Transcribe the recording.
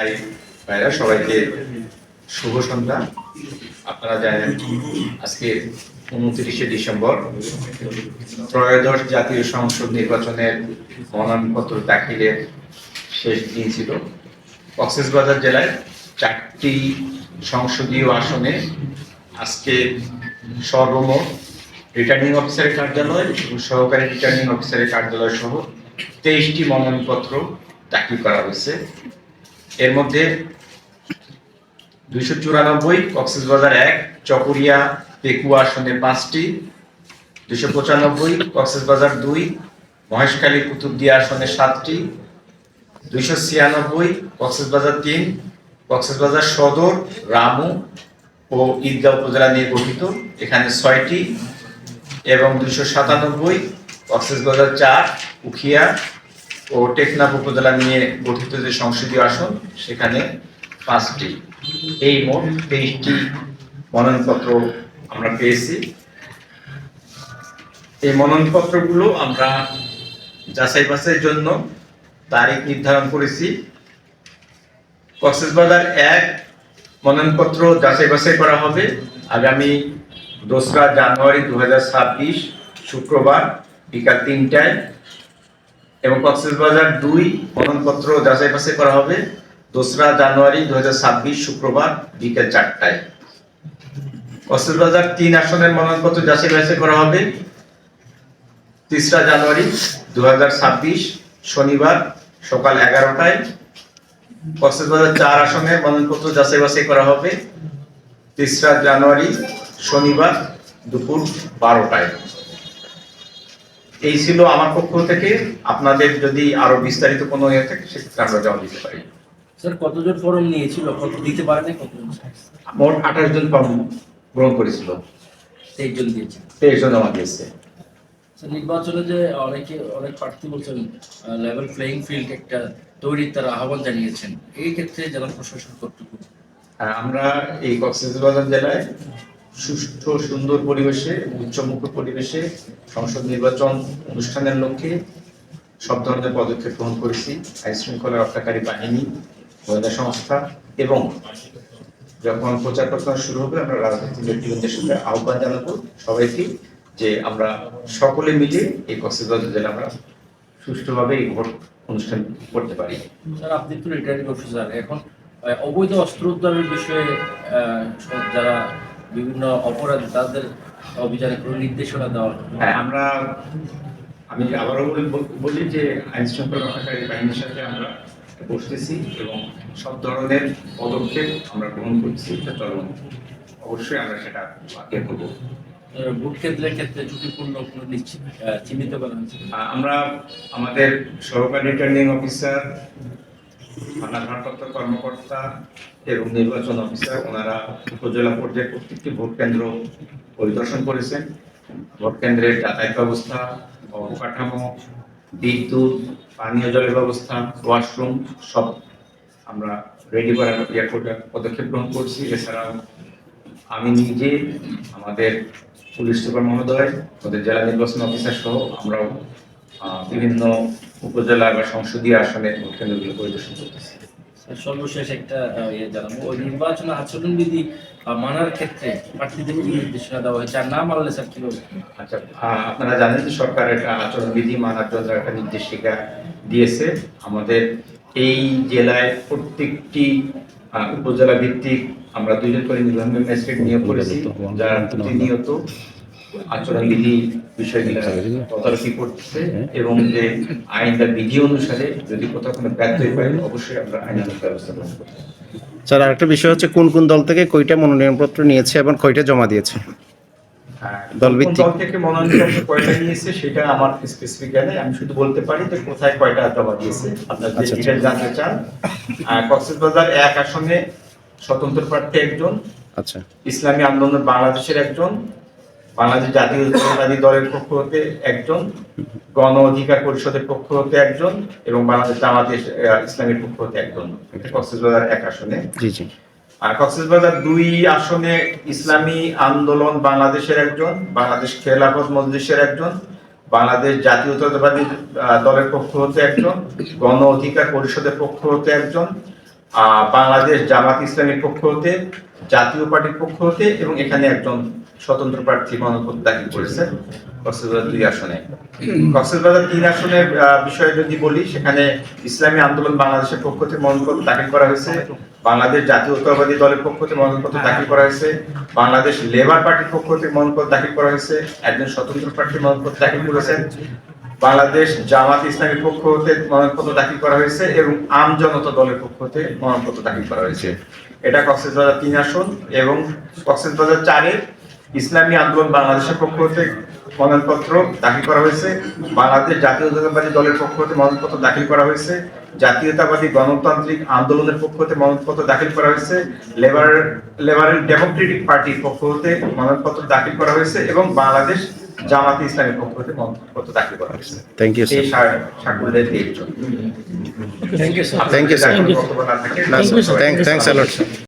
ভাই ভাইরা সবাইকে শুভ সন্ধ্যা। আপনারা জানেন, আজকে উনত্রিশে ডিসেম্বর, ত্রয়োদশ জাতীয় সংসদ নির্বাচনের মনোনয়নপত্র দাখিলের শেষ দিন ছিল। কক্সবাজার জেলায় চারটি সংসদীয় আসনে আজকে সর্বমোট রিটার্নিং অফিসারের কার্যালয় এবং সহকারী রিটার্নিং অফিসারের কার্যালয় সহ তেইশটি মনোনয়নপত্র দাখিল করা হয়েছে। এর মধ্যে দুইশো চুরানব্বই, কক্সবাজার এক, চকরিয়া, পেকুয়া আসনে পাঁচটি, দুইশো পঁচানব্বই, কক্সবাজার দুই, মহেশখালী কুতুবদিয়া আসনে সাতটি, দুইশো ছিয়ানব্বই, কক্সবাজার তিন, কক্সবাজার সদর, রামু ও ঈদগাঁও উপজেলা নিয়ে গঠিত, এখানে ছয়টি, এবং দুইশো সাতানব্বই, কক্সবাজার চার, উখিয়া ও টেকনাফ উপজেলা নিয়ে গঠিত যে সংসদীয় আসন, সেখানে পাঁচটি। এই মোট তেইশটি মনোনয়নপত্র আমরা পেয়েছি। এই মনোনয়নপত্রগুলো আমরা যাচাই বাছাইয়ের জন্য তারিখ নির্ধারণ করেছি। কক্সবাজার এক, মনোনয়নপত্র যাচাই বাছাই করা হবে আগামী দোসরা জানুয়ারি দু হাজার ছাব্বিশ, শুক্রবার বিকাল তিনটায়। এবং কক্সবাজার দুই মনোনয়নপত্র যাচাই বাছাই করা হবে দোসরা জানুয়ারি দু হাজার ছাব্বিশ শুক্রবার বিকেল চারটায়। কক্সবাজার তিন আসনের মনোনয়নপত্র যাচাই বাছাই করা হবে তেসরা জানুয়ারি দু হাজার ছাব্বিশ শনিবার সকাল এগারোটায়। কক্সবাজার চার আসনের মনোনয়নপত্র যাচাই বাছাই করা হবে তেসরা জানুয়ারি শনিবার দুপুর বারোটায়। এই ছিল আমার পক্ষ থেকে। আপনাদের যদি আরও বিস্তারিত কোনো ইয়ে থাকে সেক্ষেত্রে আমরা জমা দিতে পারি। স্যার কতজন ফর্ম নিয়েছিল? কত দিতে পারে না কতজন? মোট আঠাশ জন ফর্ম গ্রহণ করেছিল। তেইশ জন দিয়েছেন তেইশ জন জমা দিয়েছে। স্যার নির্বাচনে যে অনেকে অনেক প্রার্থী বলছেন লেভেল প্লেইং ফিল্ড একটা তৈরির তারা আহ্বান জানিয়েছেন। এই ক্ষেত্রে জেলা প্রশাসন কর্তৃপক্ষ আমরা এই কক্সবাজার জেলায় সুষ্ঠু, সুন্দর পরিবেশে উচ্চমুখ পরিবেশে সংসদ নির্বাচন অনুষ্ঠানের লক্ষ্যে সব ধরনের পদক্ষেপ গ্রহণ করেছি। আইন শৃঙ্খলা রক্ষাকারী বাহিনী, গোয়েন্দা সংস্থা এবং যখন প্রচার প্রচার শুরু হবে, আমরা রাজনৈতিক ব্যক্তিবৃন্দের সাথে আহ্বান জানাব সবাইকে যে আমরা সকলে মিলে এই কক্সবাজার জেলা আমরা সুষ্ঠুভাবে এই ভোট অনুষ্ঠান করতে পারি। স্যার, আপনি তো রিটার্নিং অফিসার এখন অবৈধ অস্ত্র উদ্ধারের বিষয়ে যারা বিভিন্ন অপরাধী তাদের অভিযানে কোনো নির্দেশনা দেওয়া? হ্যাঁ আমরা আমি আবারও বল- বলি যে আইন শৃঙ্খলা রক্ষাকারী বাহিনীর সাথে আমরা বসতেছি এবং সব ধরনের পদক্ষেপ আমরা গ্রহণ করছি এটা চলমান অবশ্যই আমরা সেটা ইয়ে করব ভোট কেন্দ্রের ক্ষেত্রে ঝুঁকিপূর্ণ কোনো নিশ্চিত চিহ্নিত করা হয়েছে আমরা আমাদের সহকারী রিটার্নিং অফিসার ভারপ্রাপ্ত কর্মকর্তা এবং নির্বাচন অফিসার, ওনারা উপজেলা পর্যায়ে প্রত্যেকটি ভোট কেন্দ্র পরিদর্শন করেছেন। ভোট কেন্দ্রের যাতায়াত ব্যবস্থা, অবকাঠামো, বিদ্যুৎ, পানীয় জলের ব্যবস্থা, ওয়াশরুম সব আমরা রেডি করার পদক্ষেপ গ্রহণ করছি। এছাড়াও আমি নিজে, আমাদের পুলিশ সুপার মহোদয়, আমাদের জেলা নির্বাচন অফিসার সহ আমরাও বিভিন্ন উপজেলা বা সংসদীয় আসনে ভোট কেন্দ্রগুলো পরিদর্শন করতেছি। সর্বশেষ একটা ইয়ে জানাব। ওই নির্বাচন আচরণবিধি আহ, মানার ক্ষেত্রে প্রার্থীদের কি নির্দেশনা দেওয়া হয়েছে? আর না মানলে স্যার কি আচ্ছা আপনারা জানেন যে সরকার একটা আচরণবিধি মানার জন্য একটা নির্দেশিকা দিয়েছে। আমাদের এই জেলায় প্রত্যেকটি উপজেলা ভিত্তিক আমরা দুইজন করে নির্বাহী ম্যাজিস্ট্রেট নিয়োগ করেছি যারা প্রতিনিয়ত আচরণবিধি বিষয়গুলো তদারকি করতেছে এবং যে আইন বা বিধি অনুসারে যদি কোথাও কোনো পাই অবশ্যই আমরা আইনানুগ ব্যবস্থা গ্রহণ করব স্যার আরেকটা বিষয় হচ্ছে কোন কোন দল থেকে কয়টা মনোনয়নপত্র নিয়েছে এবং কয়টা জমা দিয়েছে? দল দলভিত্তিক। দল থেকে মনোনয়নপত্র কয়টা নিয়েছে সেটা আমার স্পেসিফিক জানে আমি শুধু বলতে পারি যে কোথায় কয়টা জমা দিয়েছে। আপনার আচ্ছা, আচ্ছা। ডিটেল জানতে চান আর কক্সবাজার এক আসনে স্বতন্ত্র প্রার্থী একজন আচ্ছা। ইসলামী আন্দোলন বাংলাদেশের একজন বাংলাদেশ জাতীয়তাবাদী দলের পক্ষ হতে একজন গণ অধিকার পরিষদের পক্ষ হতে একজন এবং বাংলাদেশ জামাত ইসলামের পক্ষ হতে একজন। কক্সবাজার এক আসনে। জি জি। আর কক্সবাজার দুই আসনে ইসলামী আন্দোলন বাংলাদেশের একজন বাংলাদেশ খেলাফত মজলিসের একজন বাংলাদেশ জাতীয়তাবাদী দলের পক্ষ হতে একজন গণ অধিকার পরিষদের পক্ষ হতে একজন আহ, বাংলাদেশ জামাত ইসলামের পক্ষ হতে জাতীয় পার্টির পক্ষ হতে এবং এখানে একজন স্বতন্ত্র প্রার্থী মনোনয়ন দাখিল করেছেন কক্সবাজার দুই আসনে। কক্সবাজার তিন আসনের বিষয়ে যদি বলি সেখানে ইসলামী আন্দোলন বাংলাদেশের পক্ষ থেকে মনোনয়নপত্র দাখিল করা হয়েছে বাংলাদেশ জাতীয়তাবাদী দলের পক্ষ থেকে মনোনয়নপত্র দাখিল করা হয়েছে বাংলাদেশ লেবার পার্টির পক্ষ থেকে মনোনয়নপত্র দাখিল করা হয়েছে একজন স্বতন্ত্র প্রার্থী মনোনয়নপত্র দাখিল করেছেন। বাংলাদেশ জামাত ইসলামের পক্ষ হতে মনোনয়নপত্র দাখিল করা হয়েছে এবং আম জনতা দলের পক্ষ হতে মনোনয়নপত্র দাখিল করা হয়েছে। এটা কক্সবাজার তিন আসন এবং কক্সবাজার চারে ইসলামী আন্দোলন বাংলাদেশের পক্ষ হতে মনোনয়নপত্র দাখিল করা হয়েছে। বাংলাদেশ জাতীয়তাবাদী দলের পক্ষ হতে মনোনয়নপত্র দাখিল করা হয়েছে। জাতীয়তাবাদী গণতান্ত্রিক আন্দোলনের পক্ষ হতে মনোনয়নপত্র দাখিল করা হয়েছে। লেবার লেবারেল ডেমোক্রেটিক পার্টির পক্ষ হতে মনোনয়নপত্র দাখিল করা হয়েছে এবং বাংলাদেশ জামাতে ইসলামের পক্ষ হতে মনোনয়নপত্র দাখিল করা হয়েছে। থ্যাংক ইউ এই স্যার সাকুল্যের তিনজন থ্যাংক ইউ স্যার বক্তব্য না থাকে থ্যাংক থ্যাংকস অ্যালট স্যার